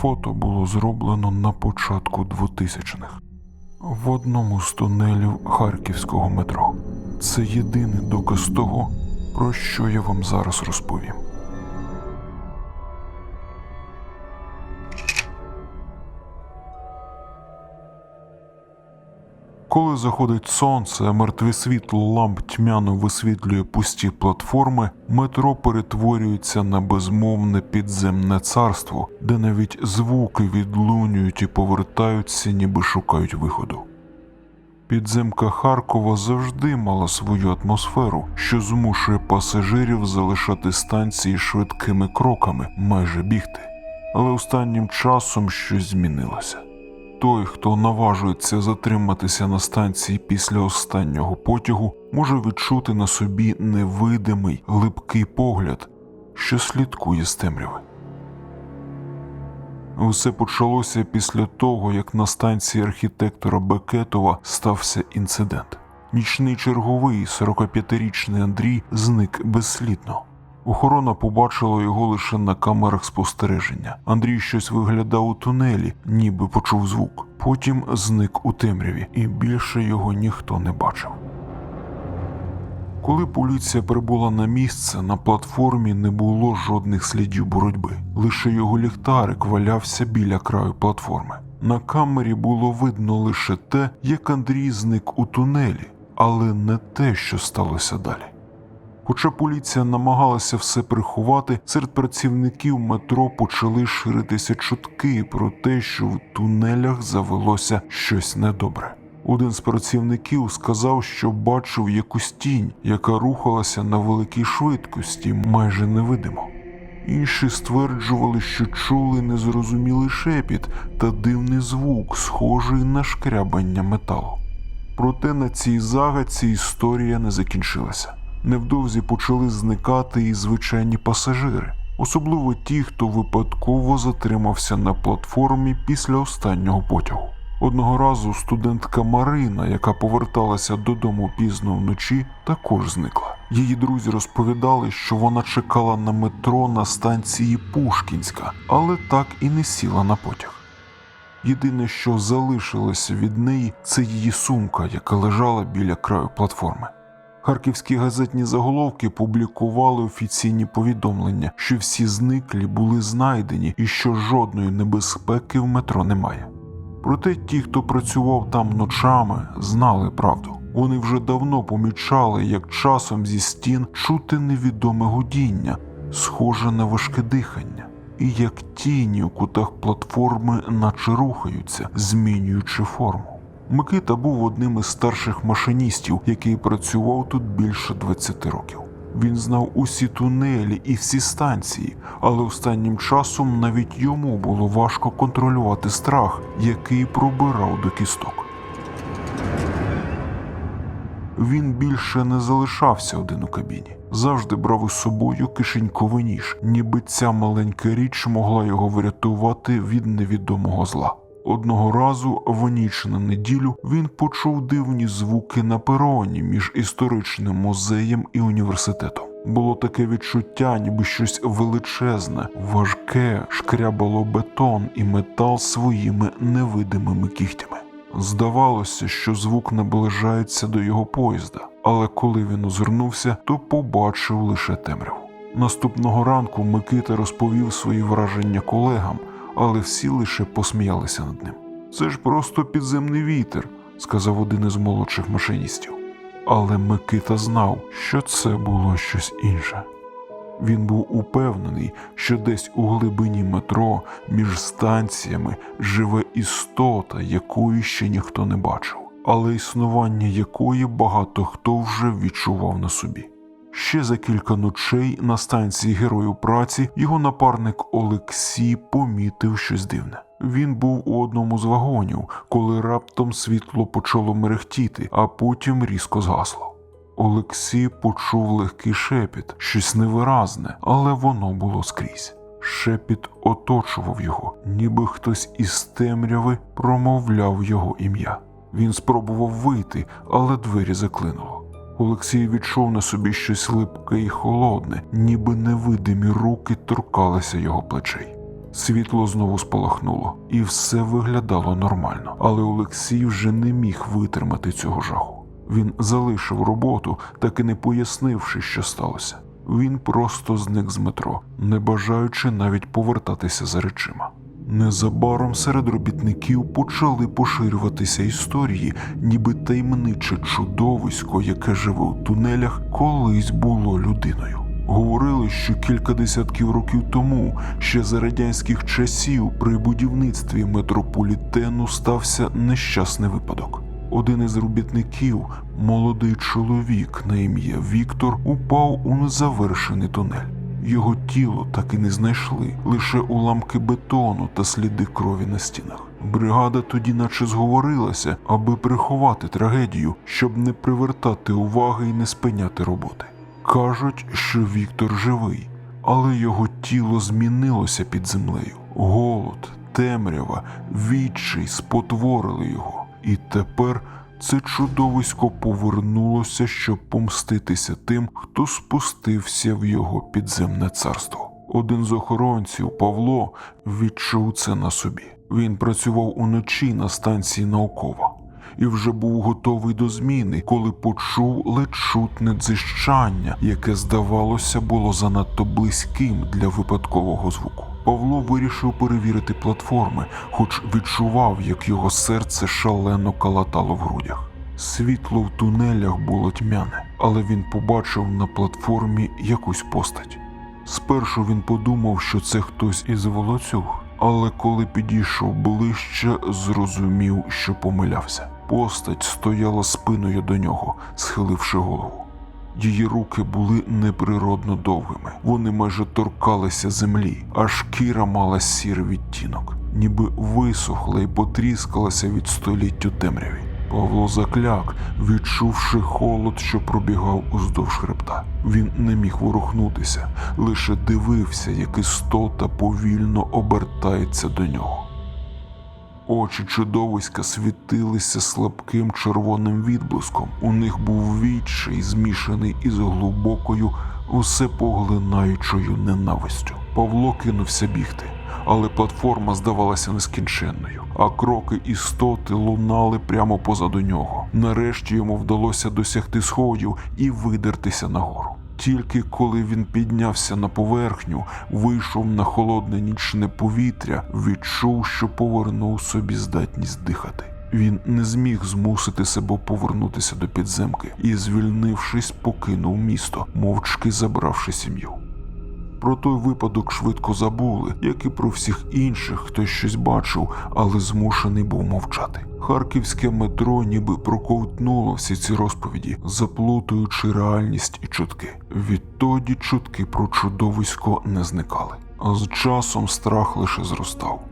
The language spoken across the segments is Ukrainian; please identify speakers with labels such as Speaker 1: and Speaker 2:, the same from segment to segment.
Speaker 1: Фото було зроблено на початку 2000-х в одному з тунелів харківського метро. Це єдиний доказ того, про що я вам зараз розповім. Коли заходить сонце, мертве світло ламп тьмяно висвітлює пусті платформи, метро перетворюється на безмовне підземне царство, де навіть звуки відлунюють і повертаються, ніби шукають виходу. Підземка Харкова завжди мала свою атмосферу, що змушує пасажирів залишати станції швидкими кроками, майже бігти. Але останнім часом щось змінилося. Той, хто наважується затриматися на станції після останнього потягу, може відчути на собі невидимий липкий погляд, що слідкує з темряви. Усе почалося після того, як на станції архітектора Бекетова стався інцидент. Нічний черговий 45-річний Андрій зник безслідно. Охорона побачила його лише на камерах спостереження. Андрій щось виглядав у тунелі, ніби почув звук. Потім зник у темряві, і більше його ніхто не бачив. Коли поліція прибула на місце, на платформі не було жодних слідів боротьби. Лише його ліхтарик валявся біля краю платформи. На камері було видно лише те, як Андрій зник у тунелі, але не те, що сталося далі. Хоча поліція намагалася все приховати, серед працівників метро почали ширитися чутки про те, що в тунелях завелося щось недобре. Один з працівників сказав, що бачив якусь тінь, яка рухалася на великій швидкості, майже невидимо. Інші стверджували, що чули незрозумілий шепіт та дивний звук, схожий на шкрябання металу. Проте на цій загадці історія не закінчилася. Невдовзі почали зникати і звичайні пасажири, особливо ті, хто випадково затримався на платформі після останнього потягу. Одного разу студентка Марина, яка поверталася додому пізно вночі, також зникла. Її друзі розповідали, що вона чекала на метро на станції Пушкінська, але так і не сіла на потяг. Єдине, що залишилося від неї, це її сумка, яка лежала біля краю платформи. Харківські газетні заголовки публікували офіційні повідомлення, що всі зниклі були знайдені і що жодної небезпеки в метро немає. Проте ті, хто працював там ночами, знали правду. Вони вже давно помічали, як часом зі стін чути невідоме гудіння, схоже на важке дихання, і як тіні у кутах платформи наче рухаються, змінюючи форму. Микита був одним із старших машиністів, який працював тут більше 20 років. Він знав усі тунелі і всі станції, але останнім часом навіть йому було важко контролювати страх, який пробирав до кісток. Він більше не залишався один у кабіні, завжди брав із собою кишеньковий ніж, ніби ця маленька річ могла його врятувати від невідомого зла. Одного разу в ніч на неділю він почув дивні звуки на пероні між історичним музеєм і університетом. Було таке відчуття, ніби щось величезне, важке, шкрябало бетон і метал своїми невидимими кігтями. Здавалося, що звук наближається до його поїзда, але коли він озирнувся, то побачив лише темряву. Наступного ранку Микита розповів свої враження колегам, але всі лише посміялися над ним. Це ж просто підземний вітер, сказав один із молодших машиністів. Але Микита знав, що це було щось інше. Він був упевнений, що десь у глибині метро між станціями живе істота, якої ще ніхто не бачив, але існування якої багато хто вже відчував на собі. Ще за кілька ночей на станції Герою праці його напарник Олексій помітив щось дивне. Він був у одному з вагонів, коли раптом світло почало мерехтіти, а потім різко згасло. Олексій почув легкий шепіт, щось невиразне, але воно було скрізь. Шепіт оточував його, ніби хтось із темряви промовляв його ім'я. Він спробував вийти, але двері заклинуло. Олексій відчув на собі щось липке і холодне, ніби невидимі руки торкалися його плечей. Світло знову спалахнуло, і все виглядало нормально, але Олексій вже не міг витримати цього жаху. Він залишив роботу, так і не пояснивши, що сталося. Він просто зник з метро, не бажаючи навіть повертатися за речима. Незабаром серед робітників почали поширюватися історії, ніби таємниче чудовисько, яке живе у тунелях, колись було людиною. Говорили, що кілька десятків років тому, ще за радянських часів, при будівництві метрополітену стався нещасний випадок. Один із робітників, молодий чоловік на ім'я Віктор, упав у незавершений тунель. Його тіло так і не знайшли, лише уламки бетону та сліди крові на стінах. Бригада тоді наче зговорилася, аби приховати трагедію, щоб не привертати уваги і не спиняти роботи. Кажуть, що Віктор живий, але його тіло змінилося під землею. Голод, темрява, відчай спотворили його. І тепер це чудовисько повернулося, щоб помститися тим, хто спустився в його підземне царство. Один з охоронців, Павло, відчув це на собі. Він працював уночі на станції наукова і вже був готовий до зміни, коли почув ледь чутне дзищання, яке, здавалося, було занадто близьким для випадкового звуку. Павло вирішив перевірити платформи, хоч відчував, як його серце шалено калатало в грудях. Світло в тунелях було тьмяне, але він побачив на платформі якусь постать. Спершу він подумав, що це хтось із волоцюг, але коли підійшов ближче, зрозумів, що помилявся. Постать стояла спиною до нього, схиливши голову. Її руки були неприродно довгими, вони майже торкалися землі, а шкіра мала сірий відтінок, ніби висохла і потріскалася від століть у темряві. Павло закляк, відчувши холод, що пробігав уздовж хребта. Він не міг ворухнутися, лише дивився, як істота повільно обертається до нього. Очі чудовиська світилися слабким червоним відблиском. У них був відчай, змішаний із глибокою, усе поглинаючою ненавистю. Павло кинувся бігти, але платформа здавалася нескінченною, а кроки істоти лунали прямо позаду нього. Нарешті йому вдалося досягти сходів і видертися нагору. Тільки коли він піднявся на поверхню, вийшов на холодне нічне повітря, відчув, що повернув собі здатність дихати. Він не зміг змусити себе повернутися до підземки і, звільнившись, покинув місто, мовчки забравши сім'ю. Про той випадок швидко забули, як і про всіх інших, хто щось бачив, але змушений був мовчати. Харківське метро ніби проковтнуло всі ці розповіді, заплутуючи реальність і чутки. Відтоді чутки про чудовисько не зникали, а з часом страх лише зростав.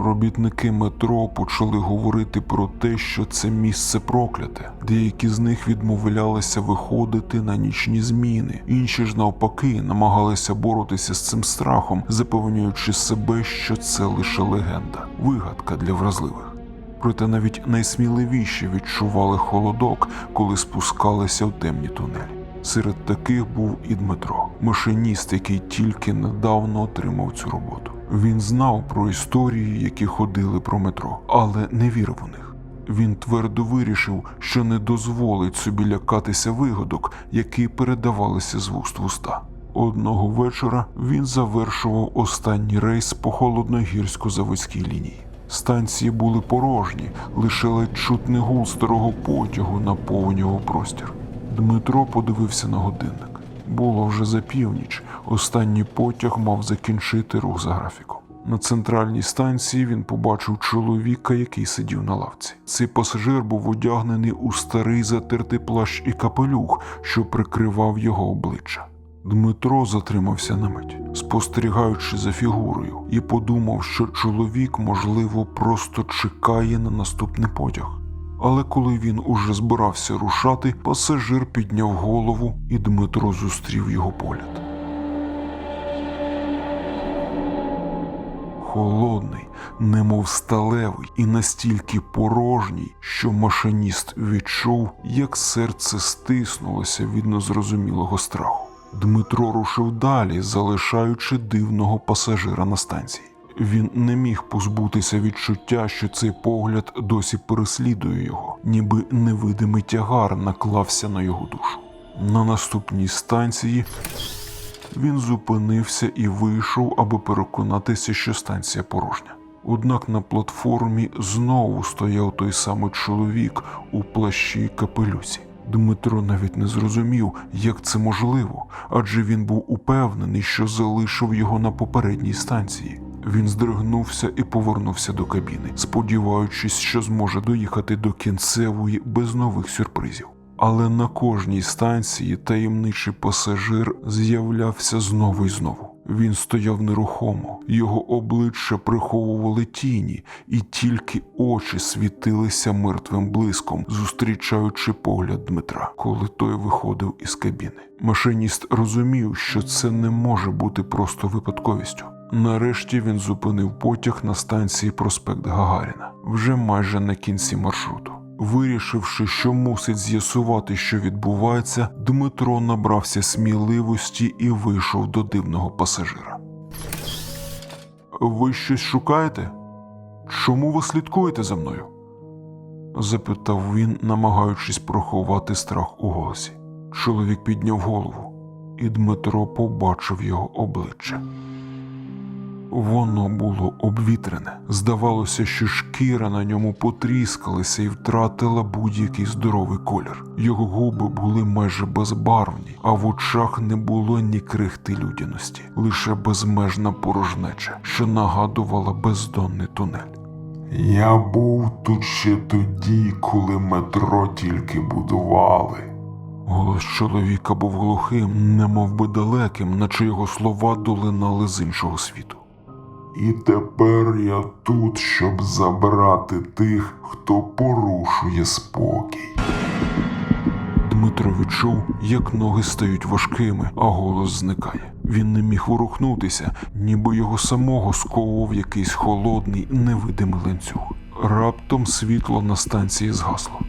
Speaker 1: Робітники метро почали говорити про те, що це місце прокляте. Деякі з них відмовлялися виходити на нічні зміни, інші ж навпаки намагалися боротися з цим страхом, запевнюючи себе, що це лише легенда, вигадка для вразливих. Проте навіть найсміливіші відчували холодок, коли спускалися в темні тунелі. Серед таких був і Дмитро, машиніст, який тільки недавно отримав цю роботу. Він знав про історії, які ходили про метро, але не вірив у них. Він твердо вирішив, що не дозволить собі лякатися вигадок, які передавалися з вуст в уста. Одного вечора він завершував останній рейс по холодногірсько-заводській лінії. Станції були порожні, лише ледь чутний гул старого потягу наповнював простір. Дмитро подивився на годинник. Було вже за північ. Останній потяг мав закінчити рух за графіком. На центральній станції він побачив чоловіка, який сидів на лавці. Цей пасажир був одягнений у старий затертий плащ і капелюх, що прикривав його обличчя. Дмитро затримався на мить, спостерігаючи за фігурою, і подумав, що чоловік, можливо, просто чекає на наступний потяг. Але коли він уже збирався рушати, пасажир підняв голову, і Дмитро зустрів його погляд. Холодний, немов сталевий і настільки порожній, що машиніст відчув, як серце стиснулося від незрозумілого страху. Дмитро рушив далі, залишаючи дивного пасажира на станції. Він не міг позбутися відчуття, що цей погляд досі переслідує його, ніби невидимий тягар наклався на його душу. На наступній станції він зупинився і вийшов, аби переконатися, що станція порожня. Однак на платформі знову стояв той самий чоловік у плащі й капелюсі. Дмитро навіть не зрозумів, як це можливо, адже він був упевнений, що залишив його на попередній станції. Він здригнувся і повернувся до кабіни, сподіваючись, що зможе доїхати до кінцевої без нових сюрпризів. Але на кожній станції таємничий пасажир з'являвся знову і знову. Він стояв нерухомо, його обличчя приховували тіні, і тільки очі світилися мертвим блиском, зустрічаючи погляд Дмитра, коли той виходив із кабіни. Машиніст розумів, що це не може бути просто випадковістю. Нарешті він зупинив потяг на станції проспект Гагаріна, вже майже на кінці маршруту. Вирішивши, що мусить з'ясувати, що відбувається, Дмитро набрався сміливості і вийшов до дивного пасажира. Ви щось шукаєте? Чому ви слідкуєте за мною? запитав він, намагаючись проховати страх у голосі. Чоловік підняв голову, і Дмитро побачив його обличчя. Воно було обвітрене. Здавалося, що шкіра на ньому потріскалася і втратила будь-який здоровий колір. Його губи були майже безбарвні, а в очах не було ні крихти людяності, лише безмежна порожнеча, що нагадувала бездонний тунель.
Speaker 2: Я був тут ще тоді, коли метро тільки будували.
Speaker 1: Голос чоловіка був глухим, немов би далеким, наче його слова долинали з іншого світу.
Speaker 2: І тепер я тут, щоб забрати тих, хто порушує спокій.
Speaker 1: Дмитро відчув, як ноги стають важкими, а голос зникає. Він не міг ворухнутися, ніби його самого сковував якийсь холодний, невидимий ланцюг. Раптом світло на станції згасло.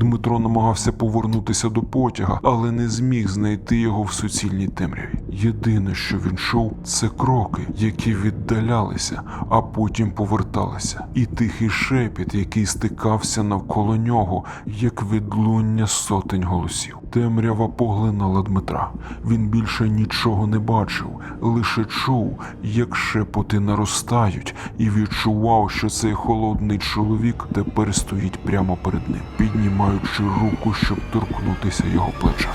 Speaker 1: Дмитро намагався повернутися до потяга, але не зміг знайти його в суцільній темряві. Єдине, що він шов, це кроки, які віддалялися, а потім поверталися, і тихий шепіт, який стикався навколо нього, як відлуння сотень голосів. Темрява поглинала Дмитра. Він більше нічого не бачив, лише чув, як шепоти наростають, і відчував, що цей холодний чоловік тепер стоїть прямо перед ним, піднімаючи руку, щоб торкнутися його плеча.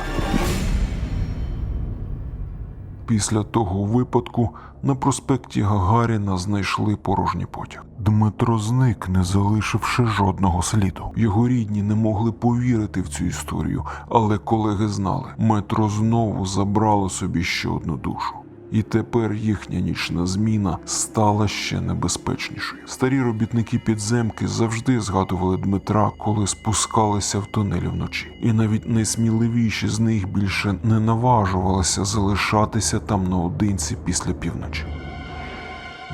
Speaker 1: Після того випадку на проспекті Гагаріна знайшли порожній потяг. Дмитро зник, не залишивши жодного сліду. Його рідні не могли повірити в цю історію, але колеги знали, метро знову забрало собі ще одну душу. І тепер їхня нічна зміна стала ще небезпечнішою. Старі робітники підземки завжди згадували Дмитра, коли спускалися в тунелі вночі, і навіть найсміливіші з них більше не наважувалися залишатися там наодинці після півночі.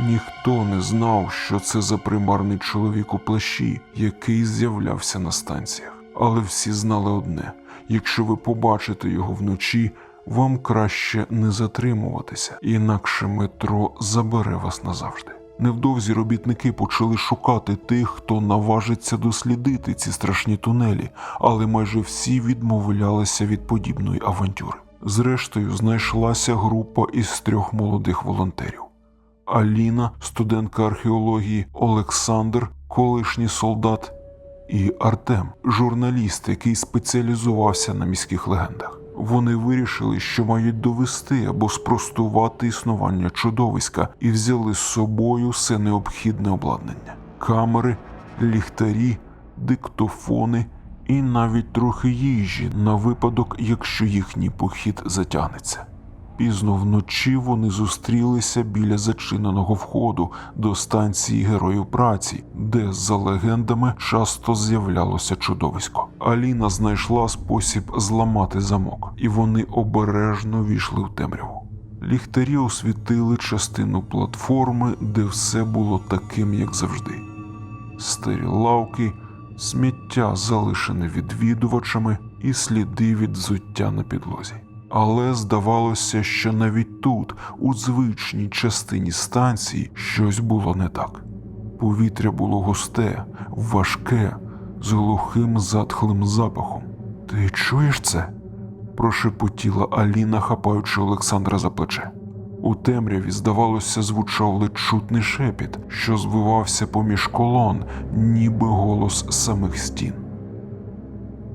Speaker 1: Ніхто не знав, що це за примарний чоловік у плащі, який з'являвся на станціях. Але всі знали одне: якщо ви побачите його вночі, вам краще не затримуватися, інакше метро забере вас назавжди. Невдовзі робітники почали шукати тих, хто наважиться дослідити ці страшні тунелі, але майже всі відмовлялися від подібної авантюри. Зрештою, знайшлася група із трьох молодих волонтерів. Аліна, студентка археології, Олександр, колишній солдат, і Артем, журналіст, який спеціалізувався на міських легендах. Вони вирішили, що мають довести або спростувати існування чудовиська, і взяли з собою все необхідне обладнання: камери, ліхтарі, диктофони і навіть трохи їжі на випадок, якщо їхній похід затягнеться. Пізно вночі вони зустрілися біля зачиненого входу до станції Героїв праці, де, за легендами, часто з'являлося чудовисько. Аліна знайшла спосіб зламати замок, і вони обережно війшли в темряву. Ліхтарі освітили частину платформи, де все було таким, як завжди. Старі лавки, сміття, залишене відвідувачами, і сліди від взуття на підлозі. Але здавалося, що навіть тут, у звичній частині станції, щось було не так. Повітря було густе, важке, з глухим затхлим запахом. Ти чуєш це? прошепотіла Аліна, хапаючи Олександра за плече. У темряві, здавалося, звучав ледь чутний шепіт, що звивався поміж колон, ніби голос самих стін.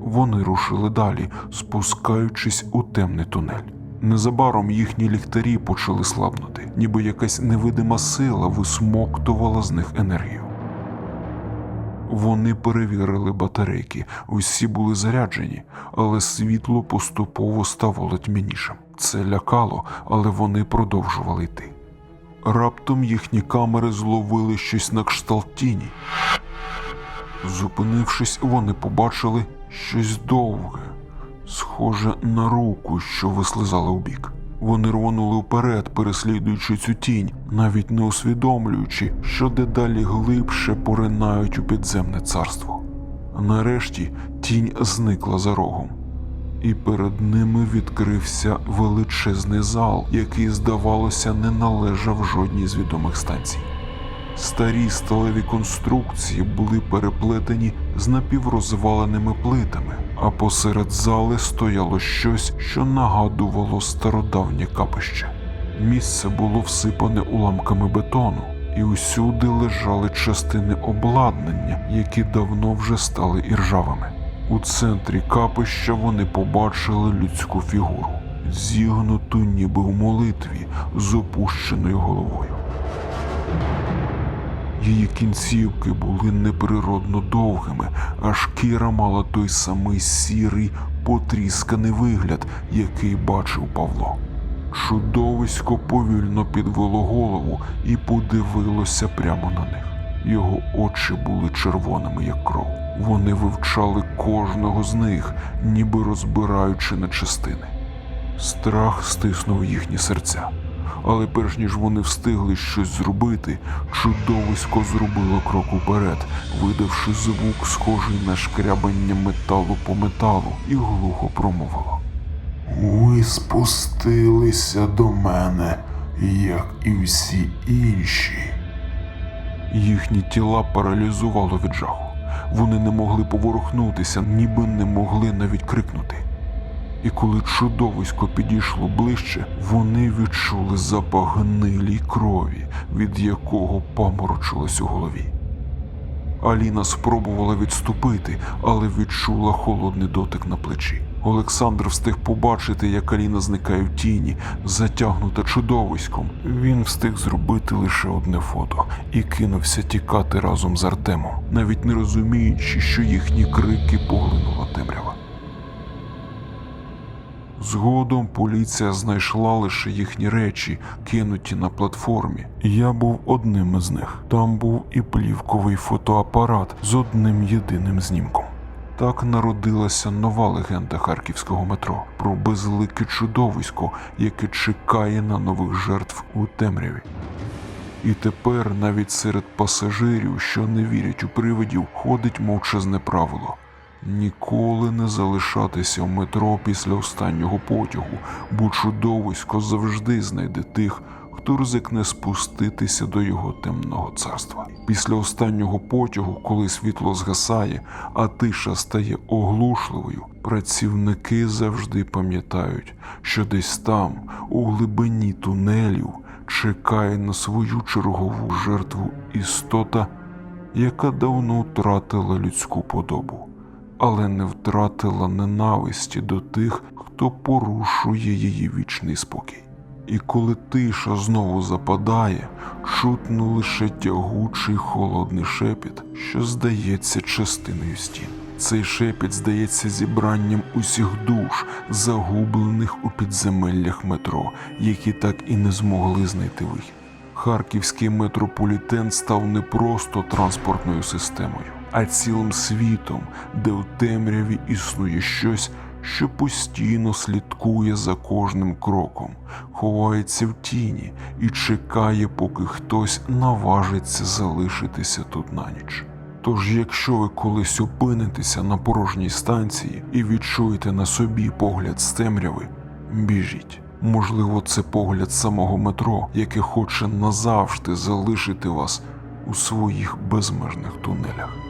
Speaker 1: Вони рушили далі, спускаючись у темний тунель. Незабаром їхні ліхтарі почали слабнути, ніби якась невидима сила висмоктувала з них енергію. Вони перевірили батарейки, усі були заряджені, але світло поступово ставало тьмянішим. Це лякало, але вони продовжували йти. Раптом їхні камери зловили щось на кшталт тіні. Зупинившись, вони побачили щось довге, схоже на руку, що вислизала у бік. Вони рвонули вперед, переслідуючи цю тінь, навіть не усвідомлюючи, що дедалі глибше поринають у підземне царство. Нарешті тінь зникла за рогом, і перед ними відкрився величезний зал, який, здавалося, не належав жодній з відомих станцій. Старі сталеві конструкції були переплетені з напіврозваленими плитами, а посеред зали стояло щось, що нагадувало стародавнє капище. Місце було всипане уламками бетону, і усюди лежали частини обладнання, які давно вже стали іржавими. У центрі капища вони побачили людську фігуру, зігнуту ніби в молитві з опущеною головою. Її кінцівки були неприродно довгими, а шкіра мала той самий сірий, потрісканий вигляд, який бачив Павло. Чудовисько повільно підвело голову і подивилося прямо на них. Його очі були червоними, як кров. Вони вивчали кожного з них, ніби розбираючи на частини. Страх стиснув їхні серця. Але перш ніж вони встигли щось зробити, чудовисько зробило крок уперед, видавши звук, схожий на шкрябання металу по металу, і глухо промовило.
Speaker 2: Ви спустилися до мене, як і всі інші.
Speaker 1: Їхні тіла паралізувало від жаху. Вони не могли поворухнутися, ніби не могли навіть крикнути. І коли чудовисько підійшло ближче, вони відчули запах гнилій крові, від якого паморочилось у голові. Аліна спробувала відступити, але відчула холодний дотик на плечі. Олександр встиг побачити, як Аліна зникає в тіні, затягнута чудовиськом. Він встиг зробити лише одне фото і кинувся тікати разом з Артемом, навіть не розуміючи, що їхні крики поглинула темрява. Згодом поліція знайшла лише їхні речі, кинуті на платформі. Я був одним із них. Там був і плівковий фотоапарат з одним єдиним знімком. Так народилася нова легенда харківського метро про безлике чудовисько, яке чекає на нових жертв у темряві. І тепер навіть серед пасажирів, що не вірять у привидів, ходить мовчазне правило. Ніколи не залишатися в метро після останнього потягу, бо чудовисько завжди знайде тих, хто ризикне спуститися до його темного царства. Після останнього потягу, коли світло згасає, а тиша стає оглушливою, працівники завжди пам'ятають, що десь там, у глибині тунелів, чекає на свою чергову жертву істота, яка давно втратила людську подобу але не втратила ненависті до тих, хто порушує її вічний спокій. І коли тиша знову западає, чутно лише тягучий холодний шепіт, що здається частиною стін. Цей шепіт здається зібранням усіх душ, загублених у підземеллях метро, які так і не змогли знайти вихід. Харківський метрополітен став не просто транспортною системою, а цілим світом, де в темряві існує щось, що постійно слідкує за кожним кроком, ховається в тіні і чекає, поки хтось наважиться залишитися тут на ніч. Тож, якщо ви колись опинитеся на порожній станції і відчуєте на собі погляд з темряви, Біжіть. Можливо, це погляд самого метро, яке хоче назавжди залишити вас у своїх безмежних тунелях.